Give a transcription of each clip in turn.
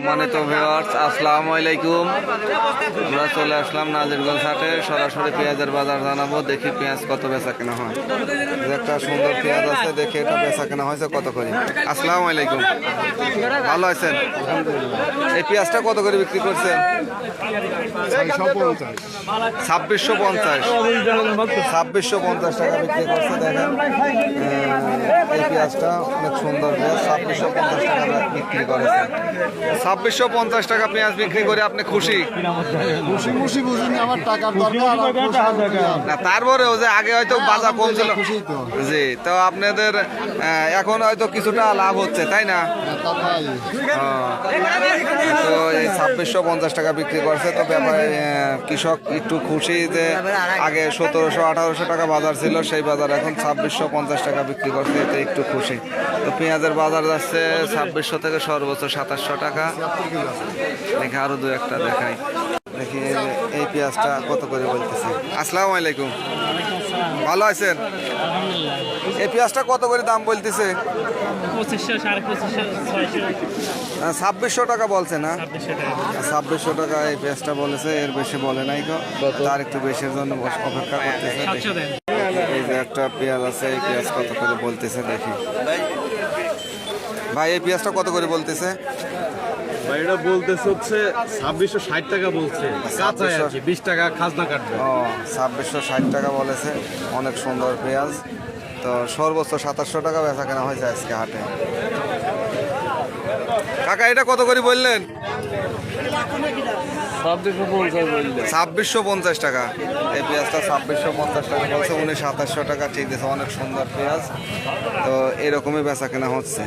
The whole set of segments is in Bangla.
সম্মানিত ভিউয়ার্স আসসালামু আলাইকুম। আমরা চলে আসলাম নাজিরগঞ্জ হাটে। সরাসরি পেঁয়াজের বাজার জানাব, দেখি পেঁয়াজ কত বেচা কেনা হয়। একটা সুন্দর পেঁয়াজ আছে, দেখি এটা বেচা কেনা হয়েছে কত করে। আসসালামু আলাইকুম। ভালো আছেন? এই পেঁয়াজটা কত করে বিক্রি করছেন? ছাব্বিশশো পঞ্চাশ। ছাব্বিশশো পঞ্চাশ টাকা বিক্রি করছে, দেখেন। এই পেঁয়াজটা অনেক সুন্দর পেঁয়াজ, ছাব্বিশশো পঞ্চাশ টাকা বিক্রি করেছে। ছাব্বিশশো পঞ্চাশ টাকা পেঁয়াজ বিক্রি করে আপনি খুশি? খুশি খুশি বুঝিনি আমার টাকার দরকার খুশি? না তারপরেও যে আগে হয়তো বাজার কম ছিল জি তো আপনাদের এখন হয়তো কিছুটা লাভ হচ্ছে তাই না? তো এই ছাব্বিশশো পঞ্চাশ টাকা বিক্রি করছে তো ব্যাপারে কৃষক একটু খুশি যে আগে সতেরোশো আঠারোশো টাকা বাজার ছিল সেই বাজার এখন ছাব্বিশশো পঞ্চাশ টাকা বিক্রি করছে এতে একটু খুশি। তো পেঁয়াজের বাজার যাচ্ছে ছাব্বিশশো থেকে সর্বোচ্চ সাতাশশো টাকা। দেখি আরও দু একটা দেখাই। দেখি এই পেঁয়াজটা কত করে বলতেছে। আসসালামু আলাইকুম। ভালো আছেন? এই পেঁয়াজটা কত করে দাম বলতেছে? ছাব্বিশশো টাকা বলছে না? ছাব্বিশশো টাকা। এই পেঁয়াজটা বলেছে এর বেশি বলে নাই তার একটু বেশির জন্য অপেক্ষা করতেছে এই যে একটা পেঁয়াজ আছে এই পেঁয়াজ কত করে বলতেছে দেখি। ভাই এই পেঁয়াজটা কত করে বলতেছে? ভাই এটা বলতেছে হচ্ছে ছাব্বিশশো ষাট টাকা বলছে। কাঁচায় বিশ টাকা খাজনা কাটবে। ও ছাব্বিশশো ষাট টাকা বলেছে অনেক সুন্দর পেঁয়াজ। তো সর্বোচ্চ সাতাশশো টাকা বেচা কেনা হয়েছে আজকে হাটে। কাকা এটা কত করে বললেন? ছাব্বিশশো পঞ্চাশ টাকা। এই পেঁয়াজটা ছাব্বিশশো পঞ্চাশ টাকা বলছে উনি সাতাশশো টাকা ঠিক আছে অনেক সুন্দর পেঁয়াজ। তো এরকমই বেচা কেনা হচ্ছে।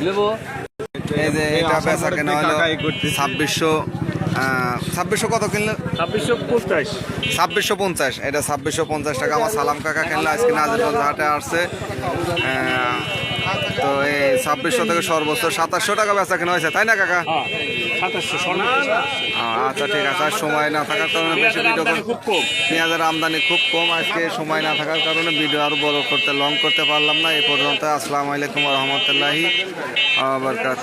এই যে এটা বেচা কেনা হলো ছাব্বিশশো ছাব্বিশশো কত কিনলেন? ছাব্বিশশো পঞ্চাশ। ছাব্বিশশো পঞ্চাশ এটা ছাব্বিশশো পঞ্চাশ টাকা। আমার সালাম কাকা কিনলে আজকে নাজিরগঞ্জ হাটে আসছে। তো এই ছাব্বিশশো থেকে সর্বোচ্চ সাতাশশো টাকা বেচা কেনা হয়েছে তাই না কাকা? সাতাশশো। আহ, আচ্ছা ঠিক আছে। আর সময় না থাকার কারণে বেশি ভিডিও খুব কম। পেঁয়াজের আমদানি খুব কম। আজকে সময় না থাকার কারণে ভিডিও আরও বড় করতে লং করতে পারলাম না। এ পর্যন্ত আসসালামু আলাইকুম রহমতুল্লাহি আবরকাত